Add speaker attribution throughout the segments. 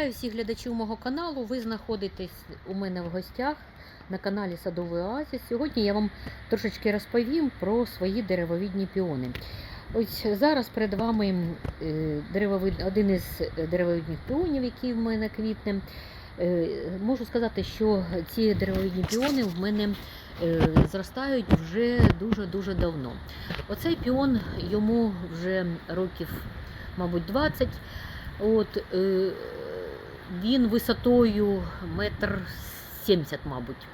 Speaker 1: Вітаю всіх глядачів мого каналу. Ви знаходитесь у мене в гостях на каналі Садовий Оазіс. Сьогодні я вам трошечки розповім про свої деревовідні піони. Ось зараз перед вами е, деревовид... один із деревовидних піонів, який в мене квітне. Е, Можу сказати, що ці деревовидні піони в мене е, зростають вже дуже-дуже давно. Оцей піон йому вже років, мабуть, 20. От, він висотою метр сімдесят, мабуть.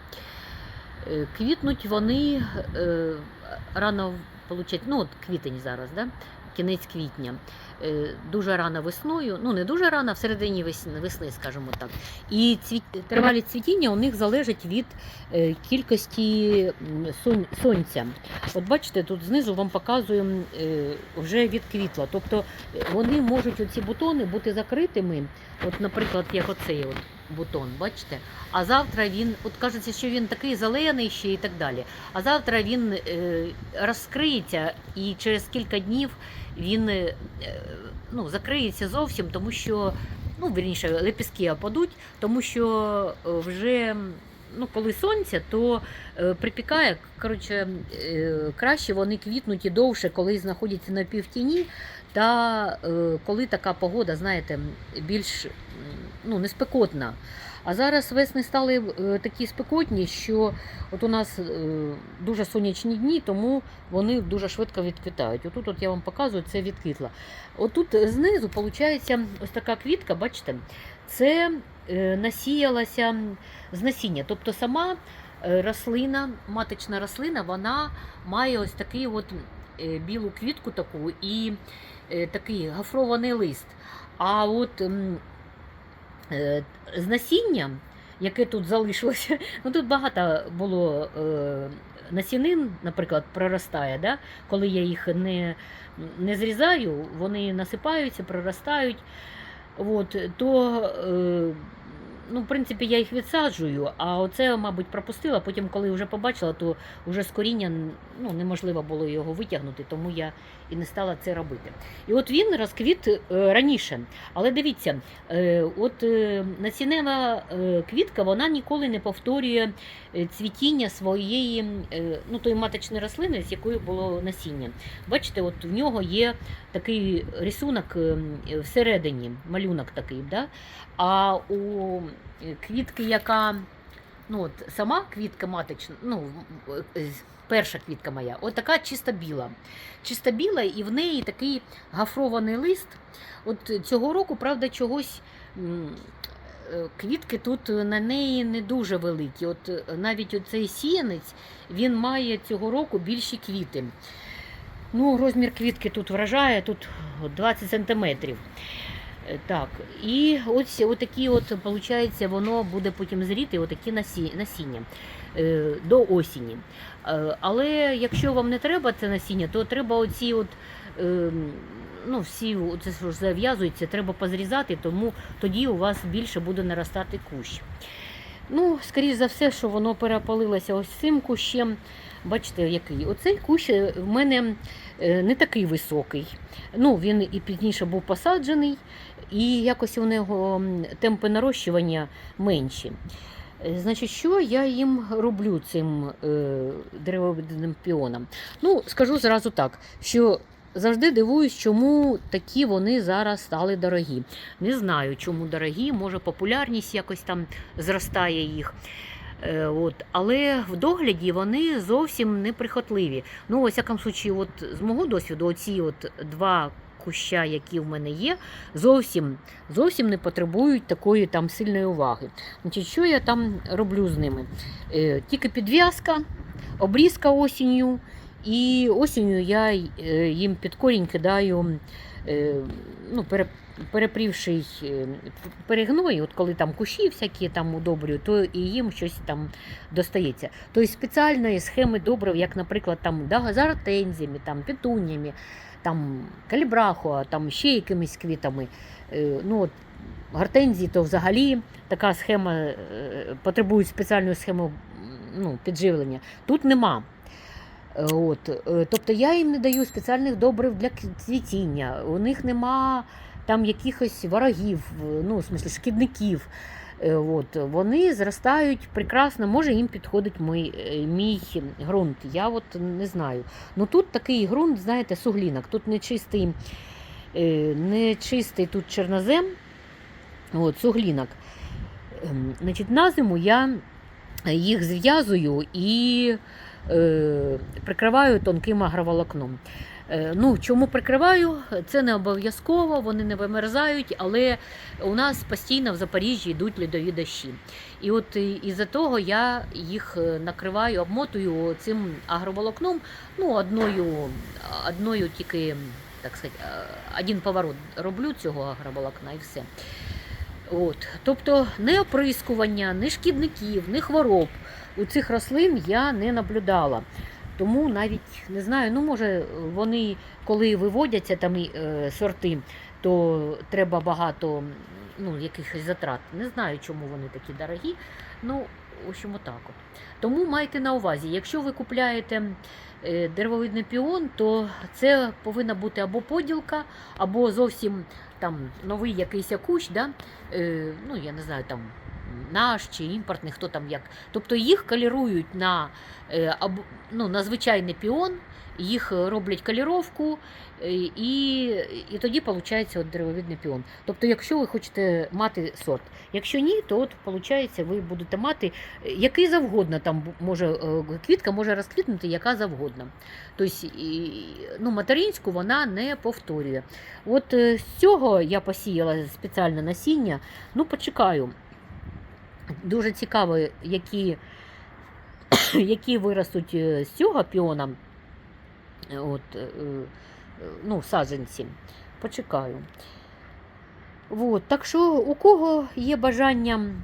Speaker 1: Е, Квітнуть вони е, рано, получать, ну от квітень зараз, да? Кінець квітня. Е, Дуже рано весною, ну не дуже рано, а в середині весни, скажімо так. І цвіт, тривалість цвітіння у них залежить від е, кількості сон- сонця. От бачите, тут знизу вам показуємо е, вже відквітла. Тобто е, вони можуть оці бутони бути закритими. От, наприклад, як оцей от бутон, бачите? А завтра він, от кажеться, що він такий зелений ще і так далі. А завтра він е, розкриється і через кілька днів він е, ну, закриється зовсім, тому що, ну, вірніше, лепістки опадуть, тому що е, вже. Ну, коли сонце, то е, припікає, коротше, е, краще вони квітнуть і довше, коли знаходяться на півтіні, та е, коли така погода, знаєте, більш ну, не спекотна. А зараз весни стали е, такі спекотні, що от у нас е, дуже сонячні дні, тому вони дуже швидко відквітають. Отут от я вам показую, це відквітла. Отут знизу виходить ось така квітка, бачите, це е, насіялася з насіння. Тобто сама рослина, маточна рослина, вона має ось такий от білу квітку таку і такий гофрований лист. А от з насінням, яке тут залишилося, ну тут багато було е, насінин, наприклад, проростає. Да? Коли я їх не, не зрізаю, вони насипаються, проростають. От, то, е, ну, в принципі, я їх відсаджую, а оце, мабуть, пропустила. Потім, коли вже побачила, то вже з коріння ну, неможливо було його витягнути, тому я і не стала це робити. І от він розквіт е, раніше. Але дивіться, е, от е, насінева квітка вона ніколи не повторює цвітіння своєї ну, тої маточної рослини, з якою було насіння. Бачите, от в нього є такий рисунок всередині, малюнок такий. Да? А у квітки, яка ну, от, сама квітка маточна, ну, е, перша квітка моя, от така чисто біла. Чисто біла, і в неї такий гафрований лист. От цього року, правда, чогось. е, Квітки тут на неї не дуже великі. От е, навіть оцей сіянець він має цього року більші квіти. Ну, розмір квітки тут вражає, тут 20 сантиметрів. Так, і ось отакі от, виходить, воно буде потім зріти, отакі насі- насіння е, до осені. Е, Але якщо вам не треба це насіння, то треба оці от. е, Ну, всі це зав'язується, треба позрізати, тому тоді у вас більше буде наростати кущ. Ну, скоріш за все, що воно перепалилося ось цим кущем. Бачите, який. Оцей кущ е, в мене не такий високий. Ну, він і пізніше був посаджений, і якось у нього темпи нарощування менші. Е, Значить, що я їм роблю цим е, деревовидним піонам? Ну, скажу зразу так, що завжди дивуюсь, чому такі вони зараз стали дорогі. Не знаю, чому дорогі, може популярність якось там зростає їх. Е, От, але в догляді вони зовсім неприхотливі. Ну, ось якому случаї, от з мого досвіду, оці от два куща, які в мене є, зовсім, зовсім не потребують такої там сильної уваги. Значить, що я там роблю з ними? Е, Тільки підв'язка, обрізка осінню, і осінню я е, їм під корінь кидаю. е, Ну, пере, перепрівший е, от коли там кущі всякі там удобрюють, то і їм щось там достається. Тобто спеціальної схеми добрив, як, наприклад, там да, з гортензіями, там, петунями, там, калібрахо, там ще якимись квітами. Ну, от, гортензії то взагалі така схема потребує спеціальної схеми ну, підживлення. Тут нема. Е, От, е, тобто я їм не даю спеціальних добрив для цвітіння. У них нема там якихось ворогів, ну, в смислі, шкідників. Е, От, вони зростають прекрасно, може їм підходить мій, е, мій ґрунт. Я от не знаю. Ну тут такий ґрунт, знаєте, суглінок. Тут не чистий, е, не чистий тут чорнозем, от, суглінок. Ем, Значить, на зиму я їх зв'язую і е, прикриваю тонким агроволокном. Е, Ну, чому прикриваю? Це не обов'язково, вони не вимерзають, але у нас постійно в Запоріжжі йдуть льодові дощі. І от із-за того я їх е, накриваю, обмотую цим агроволокном, ну, одною, одною тільки, так сказати, е, один поворот роблю цього агроволокна і все. От. Тобто не оприскування, ні шкідників, ні хвороб у цих рослин я не наблюдала. Тому навіть не знаю, ну може вони, коли виводяться там і, е, сорти, то треба багато ну, якихось затрат. Не знаю, чому вони такі дорогі. Ну, в общем, отак от. Тому майте на увазі, якщо ви купляєте е, деревовидний піон, то це повинна бути або поділка, або зовсім там новий якийсь кущ, да? е, ну я не знаю, там наш чи імпортний, хто там як. Тобто їх калірують на, е, ну, на звичайний піон, їх е, роблять каліровку, і, і тоді виходить от деревовидний піон. Тобто, якщо ви хочете мати сорт, якщо ні, то от виходить, ви будете мати е, який завгодно там може е, квітка може розквітнути, яка завгодно. Тобто, ну, материнську вона не повторює. От е, з цього я посіяла спеціальне насіння. Ну, почекаю. Дуже цікаво, які, які виростуть з цього піона. От, е, е, ну, саджанці. Почекаю. От, так що у кого є бажання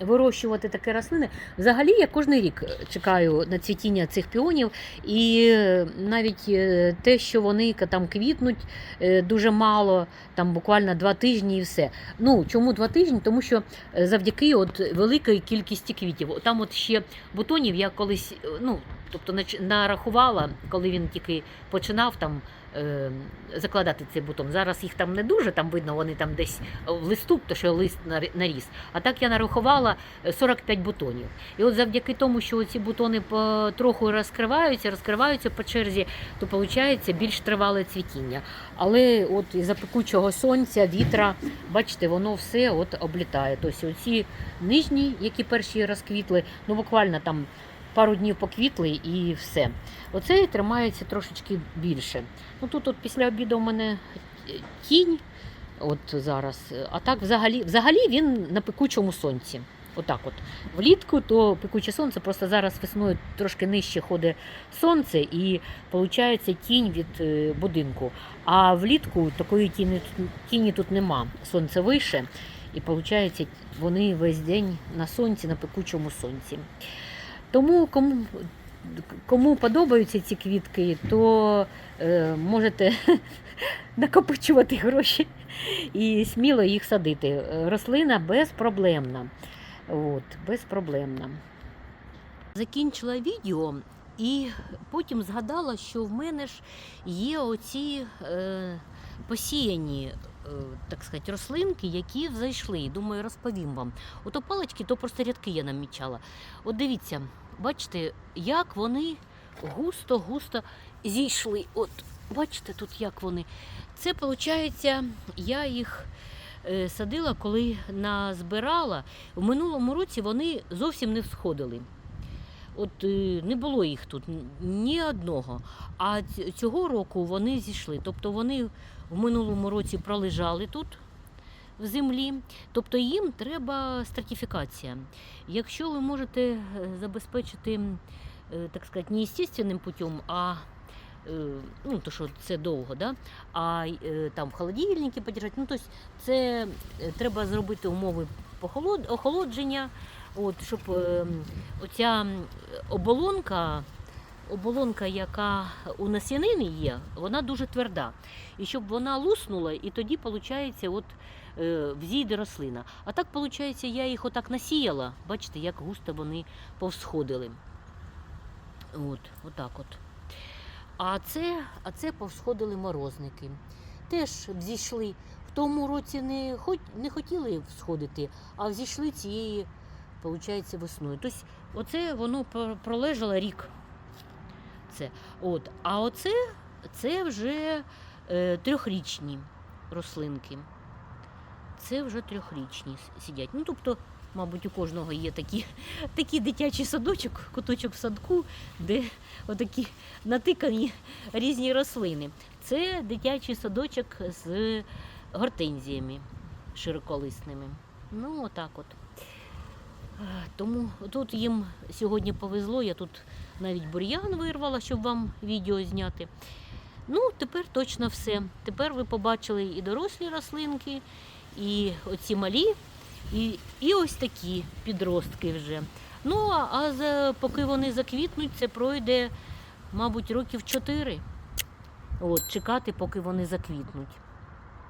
Speaker 1: вирощувати такі рослини, взагалі я кожен рік чекаю на цвітіння цих піонів, і е, навіть е, те, що вони там квітнуть е, дуже мало, там буквально два тижні і все. Ну чому два тижні? Тому що е, завдяки от великої кількості квітів. Там от ще бутонів я колись, е, ну тобто нарахувала, коли він тільки починав там. Е, Закладати цей бутон. Зараз їх там не дуже, там видно, вони там десь в листу, то що лист нар- наріс. А так я нарахувала е, 45 бутонів. І от завдяки тому, що ці бутони потроху розкриваються, розкриваються по черзі, то виходить більш тривале цвітіння. Але от із-за пекучого сонця, вітра, бачите, воно все от облітає. Тобто оці нижні, які перші розквітли, ну буквально там пару днів поквітли і все. Оцей тримається трошечки більше. Ну тут от після обіду у мене тінь. От зараз. А так взагалі, взагалі він на пекучому сонці. Отак от. Влітку то пекуче сонце, просто зараз весною трошки нижче ходить сонце і виходить тінь від е, будинку. А влітку такої тіні, тіні тут нема. Сонце вище, і виходить, вони весь день на сонці, на пекучому сонці. Тому кому, кому подобаються ці квітки, то е, можете накопичувати гроші і сміло їх садити. Рослина безпроблемна. От, безпроблемна. Закінчила відео і потім згадала, що в мене ж є оці е, посіяні. е, Так сказати, рослинки, які взайшли. Думаю, розповім вам. Ото палички, то просто рядки я намічала. От дивіться, бачите, як вони густо-густо зійшли. От, бачите, тут як вони. Це, виходить, я їх е, садила, коли назбирала. В минулому році вони зовсім не всходили. От е, не було їх тут ні одного. А цього року вони зійшли. Тобто вони в минулому році пролежали тут в землі. Тобто їм треба стратифікація. Якщо ви можете е, забезпечити, е, так сказати, не естественним путем, а е, ну, то що це довго, да? а там в холодильнику подержати, ну, тобто це треба зробити умови охолодження, от, щоб е, оця оболонка, оболонка, яка у насінини є, вона дуже тверда. І щоб вона луснула, і тоді виходить, от, е, взійде рослина. А так, виходить, я їх отак насіяла. Бачите, як густо вони повсходили. От, отак от. А це, а це повсходили морозники. Теж зійшли в тому році не, не хотіли всходити, а взійшли цієї, виходить, весною. Тобто, оце воно пролежало рік. Це. От. А оце це вже е, трьохрічні рослинки. Це вже трьохрічні сидять. Ну, тобто, мабуть, у кожного є такі, такий дитячий садочок, куточок в садку, де отакі натикані різні рослини. Це дитячий садочок з гортензіями широколисними. Ну, отак от. Тому тут їм сьогодні повезло, я тут навіть бур'ян вирвала, щоб вам відео зняти. Ну, тепер точно все. Тепер ви побачили і дорослі рослинки, і оці малі, і, і ось такі підростки вже. Ну, а, за, поки вони заквітнуть, це пройде, мабуть, років чотири. От, чекати, поки вони заквітнуть.